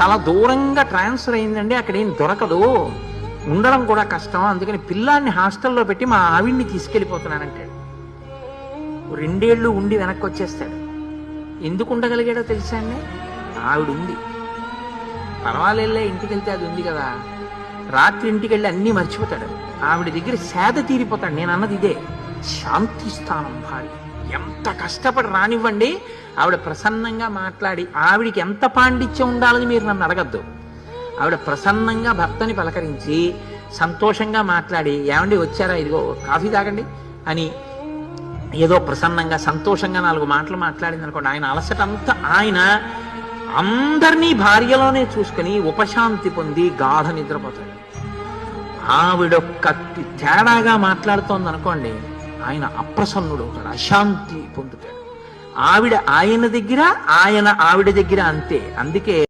చాలా దూరంగా ట్రాన్స్ఫర్ అయిందండి. అక్కడ ఏం దొరకదు. ఉండడం కూడా కష్టం. అందుకని పిల్లాన్ని హాస్టల్లో పెట్టి మా ఆవిడ్ని తీసుకెళ్ళిపోతున్నానంటాడు రెండేళ్ళు ఉండి వెనక్కి వచ్చేస్తాడు ఎందుకు ఉండగలిగాడో తెలుసా అండి? ఆవిడ ఉంది పర్వాలేదులే ఇంటికి వెళ్తే అది ఉంది కదా. రాత్రి ఇంటికి వెళ్ళి అన్నీ మర్చిపోతాడు. ఆవిడ దగ్గర సేద తీరిపోతాడు. నేను అన్నది ఇదే. శాంతి స్థానం భార్య. ఎంత కష్టపడి రానివ్వండి. ఆవిడ ప్రసన్నంగా మాట్లాడి ఆవిడికి ఎంత పాండిత్యం ఉండాలని మీరు నన్ను అడగద్దు. ఆవిడ ప్రసన్నంగా భర్తని పలకరించి సంతోషంగా మాట్లాడి ఏమండి వచ్చారా? ఇదిగో కాఫీ తాగండి అని ఏదో ప్రసన్నంగా సంతోషంగా నాలుగు మాటలు మాట్లాడింది అనుకోండి. ఆయన అలసట అంతా ఆయన అందరినీ భార్యలోనే చూసుకుని ఉపశాంతి పొంది గాఢ నిద్రపోతాడు. ఆవిడొక్క తేడాగా మాట్లాడుతోంది అనుకోండి ఆయన అప్రసన్నుడు అవుతాడు అశాంతి పొందుతాడు. ఆవిడ ఆయన దగ్గర ఆయన ఆవిడ దగ్గర అంతే. అందుకే